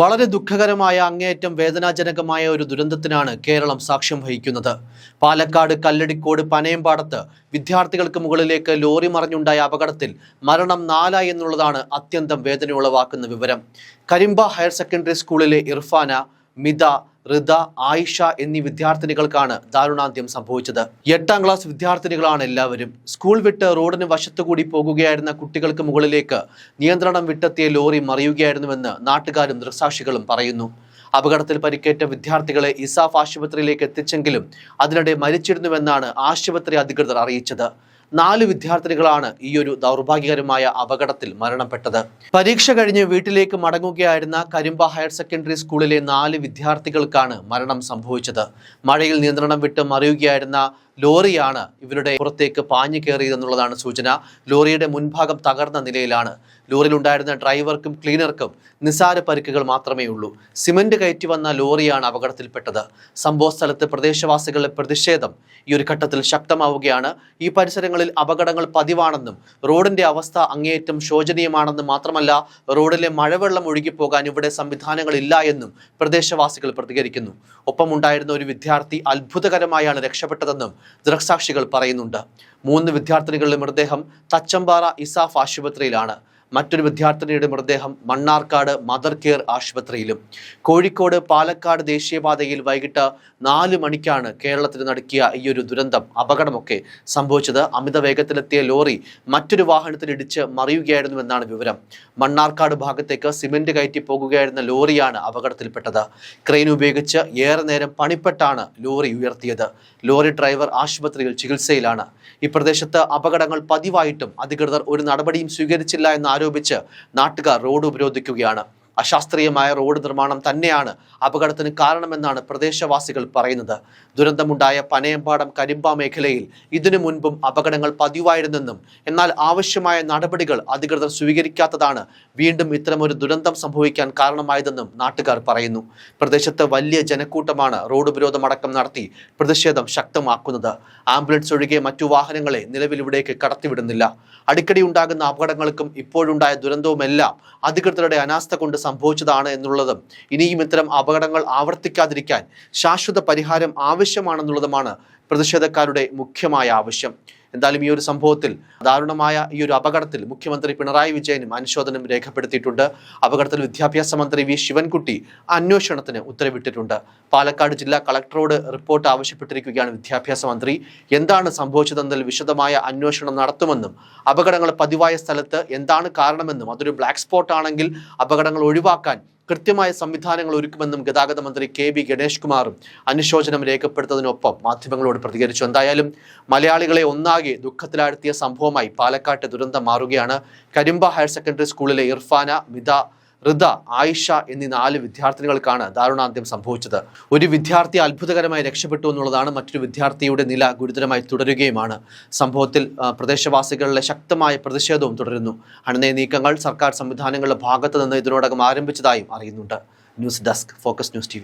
വളരെ ദുഃഖകരമായ അങ്ങേയറ്റം വേദനാജനകമായ ഒരു ദുരന്തത്തിനാണ് കേരളം സാക്ഷ്യം വഹിക്കുന്നത്. പാലക്കാട് കല്ലടിക്കോട് പനയമ്പാടത്ത് വിദ്യാർത്ഥികൾക്ക് മുകളിലേക്ക് ലോറി മറിഞ്ഞുണ്ടായ അപകടത്തിൽ മരണം നാലായി എന്നുള്ളതാണ് അത്യന്തം വേദനയുളവാക്കുന്ന വിവരം. കരിമ്പ ഹയർ സെക്കൻഡറി സ്കൂളിലെ ഇർഫാന മിത ഋത ആയിഷ എന്നീ വിദ്യാർത്ഥിനികൾക്കാണ് ദാരുണാന്ത്യം സംഭവിച്ചത്. എട്ടാം ക്ലാസ് വിദ്യാർത്ഥിനികളാണ് എല്ലാവരും. സ്കൂൾ വിട്ട് റോഡിന് വശത്തുകൂടി പോകുകയായിരുന്ന കുട്ടികൾക്ക് മുകളിലേക്ക് നിയന്ത്രണം വിട്ടെത്തിയ ലോറി മറിയുകയായിരുന്നുവെന്ന് നാട്ടുകാരും ദൃക്സാക്ഷികളും പറയുന്നു. അപകടത്തിൽ പരിക്കേറ്റ വിദ്യാർത്ഥികളെ ഇസാഫ് ആശുപത്രിയിലേക്ക് എത്തിച്ചെങ്കിലും അതിനിടെ മരിച്ചിരുന്നുവെന്നാണ് ആശുപത്രി അധികൃതർ അറിയിച്ചത്. നാല് വിദ്യാർത്ഥിനികളാണ് ഈ ഒരു ദൗർഭാഗ്യകരമായ അപകടത്തിൽ മരണപ്പെട്ടത്. പരീക്ഷ കഴിഞ്ഞ് വീട്ടിലേക്ക് മടങ്ങുകയായിരുന്ന കരിമ്പ ഹയർ സെക്കൻഡറി സ്കൂളിലെ നാല് വിദ്യാർത്ഥികൾക്കാണ് മരണം സംഭവിച്ചത്. മഴയിൽ നിയന്ത്രണം വിട്ട് മറിയുകയായിരുന്ന ലോറിയാണ് ഇവരുടെ പുറത്തേക്ക് പാഞ്ഞു കയറിയതെന്നുള്ളതാണ് സൂചന. ലോറിയുടെ മുൻഭാഗം തകർന്ന നിലയിലാണ്. ലോറിയിലുണ്ടായിരുന്ന ഡ്രൈവർക്കും ക്ലീനർക്കും നിസാര പരിക്കുകൾ മാത്രമേ ഉള്ളൂ. സിമന്റ് കയറ്റി വന്ന ലോറിയാണ് അപകടത്തിൽപ്പെട്ടത്. സംഭവ സ്ഥലത്ത് പ്രദേശവാസികളുടെ പ്രതിഷേധം ഈ ഒരു ഘട്ടത്തിൽ ശക്തമാവുകയാണ്. ഈ പരിസരങ്ങളിൽ അപകടങ്ങൾ പതിവാണെന്നും റോഡിന്റെ അവസ്ഥ അങ്ങേയറ്റം ശോചനീയമാണെന്നും മാത്രമല്ല റോഡിലെ മഴവെള്ളം ഒഴുകിപ്പോകാൻ ഇവിടെ സംവിധാനങ്ങളില്ല എന്നും പ്രദേശവാസികൾ പ്രതികരിക്കുന്നു. ഒപ്പമുണ്ടായിരുന്ന ഒരു വിദ്യാർത്ഥി അത്ഭുതകരമായാണ് രക്ഷപ്പെട്ടതെന്നും ദൃക്സാക്ഷികൾ പറയുന്നുണ്ട്. മൂന്ന് വിദ്യാർത്ഥിനികളുടെ മൃതദേഹം തച്ചമ്പാറ ഇസാഫ് ആശുപത്രിയിലാണ്. മറ്റൊരു വിദ്യാർത്ഥിനിയുടെ മൃതദേഹം മണ്ണാർക്കാട് മദർ കെയർ ആശുപത്രിയിലും. കോഴിക്കോട് പാലക്കാട് ദേശീയപാതയിൽ വൈകിട്ട് നാല് മണിക്കാണ് കേരളത്തിൽ നടക്കിയ ഈ ഒരു ദുരന്തം അപകടമൊക്കെ സംഭവിച്ചത്. അമിത വേഗത്തിലെത്തിയ ലോറി മറ്റൊരു വാഹനത്തിൽ ഇടിച്ച് മറിയുകയായിരുന്നു എന്നാണ് വിവരം. മണ്ണാർക്കാട് ഭാഗത്തേക്ക് സിമന്റ് കയറ്റി പോകുകയായിരുന്ന ലോറിയാണ് അപകടത്തിൽപ്പെട്ടത്. ക്രെയിൻ ഉപയോഗിച്ച് ഏറെ നേരം പണിപ്പെട്ടാണ് ലോറി ഉയർത്തിയത്. ലോറി ഡ്രൈവർ ആശുപത്രിയിൽ ചികിത്സയിലാണ്. ഈ പ്രദേശത്ത് അപകടങ്ങൾ പതിവായിട്ടും അധികൃതർ ഒരു നടപടിയും സ്വീകരിച്ചില്ല എന്ന് ആരോപിച്ച് നാട്ടുകാർ റോഡ് ഉപരോധിക്കുകയാണ്. അശാസ്ത്രീയമായ റോഡ് നിർമ്മാണം തന്നെയാണ് അപകടത്തിന് കാരണമെന്നാണ് പ്രദേശവാസികൾ പറയുന്നത്. ദുരന്തമുണ്ടായ പനയമ്പാടം കരിമ്പ മേഖലയിൽ ഇതിനു മുൻപും അപകടങ്ങൾ പതിവായിരുന്നെന്നും എന്നാൽ ആവശ്യമായ നടപടികൾ അധികൃതർ സ്വീകരിക്കാത്തതാണ് വീണ്ടും ഇത്തരമൊരു ദുരന്തം സംഭവിക്കാൻ കാരണമായതെന്നും നാട്ടുകാർ പറയുന്നു. പ്രദേശത്ത് വലിയ ജനക്കൂട്ടമാണ് റോഡ് ഉപരോധമടക്കം നടത്തി പ്രതിഷേധം ശക്തമാക്കുന്നത്. ആംബുലൻസ് ഒഴികെ മറ്റു വാഹനങ്ങളെ നിലവിൽ ഇവിടേക്ക് കടത്തിവിടുന്നില്ല. അടിക്കടി ഉണ്ടാകുന്ന അപകടങ്ങൾക്കും ഇപ്പോഴുണ്ടായ ദുരന്തവുമെല്ലാം അധികൃതരുടെ അനാസ്ഥ കൊണ്ട് സംഭവിച്ചതാണ് എന്നുള്ളതും ഇനിയും ഇത്തരം അപകടങ്ങൾ ആവർത്തിക്കാതിരിക്കാൻ ശാശ്വത പരിഹാരം ആവശ്യമാണെന്നുള്ളതുമാണ് പ്രതിഷേധക്കാരുടെ മുഖ്യമായ ആവശ്യം. എന്തായാലും ഈ ഒരു സംഭവത്തിൽ ദാരുണമായ ഈ ഒരു അപകടത്തിൽ മുഖ്യമന്ത്രി പിണറായി വിജയനും അനുശോചനം രേഖപ്പെടുത്തിയിട്ടുണ്ട്. അപകടത്തിൽ വിദ്യാഭ്യാസ മന്ത്രി വി ശിവൻകുട്ടി അന്വേഷണത്തിന് ഉത്തരവിട്ടിട്ടുണ്ട്. പാലക്കാട് ജില്ലാ കളക്ടറോട് റിപ്പോർട്ട് ആവശ്യപ്പെട്ടിരിക്കുകയാണ് വിദ്യാഭ്യാസ മന്ത്രി. എന്താണ് സംഭവിച്ചതെന്നതിൽ വിശദമായ അന്വേഷണം നടത്തുമെന്നും അപകടങ്ങൾ പതിവായ സ്ഥലത്ത് എന്താണ് കാരണമെന്നും അതൊരു ബ്ലാക്ക് സ്പോട്ട് ആണെങ്കിൽ അപകടങ്ങൾ ഒഴിവാക്കാൻ കൃത്യമായ സംവിധാനങ്ങൾ ഒരുക്കുമെന്നും ഗതാഗത മന്ത്രി കെ ബി ഗണേഷ് കുമാറും അനുശോചനം രേഖപ്പെടുത്തതിനൊപ്പം മാധ്യമങ്ങളോട് പ്രതികരിച്ചു. എന്തായാലും മലയാളികളെ ഒന്നാകെ ദുഃഖത്തിലാഴ്ത്തിയ സംഭവമായി പാലക്കാട്ടെ ദുരന്തം മാറുകയാണ്. കരിമ്പ ഹയർ സെക്കൻഡറി സ്കൂളിലെ ഇർഫാന മിത ഋത ആയിഷ എന്നീ നാല് വിദ്യാർത്ഥിനികൾക്കാണ് ദാരുണാന്ത്യം സംഭവിച്ചത്. ഒരു വിദ്യാർത്ഥി അത്ഭുതകരമായി രക്ഷപ്പെട്ടു എന്നുള്ളതാണ് മറ്റൊരു വിദ്യാർത്ഥിയുടെ നില ഗുരുതരമായി തുടരുകയുമാണ്. സംഭവത്തിൽ പ്രദേശവാസികളിലെ ശക്തമായ പ്രതിഷേധവും തുടരുന്നു. അണനയ നീക്കങ്ങൾ സർക്കാർ സംവിധാനങ്ങളുടെ ഭാഗത്തു നിന്ന് ഇതിനോടകം ആരംഭിച്ചതായും അറിയുന്നുണ്ട്. News desk focus news T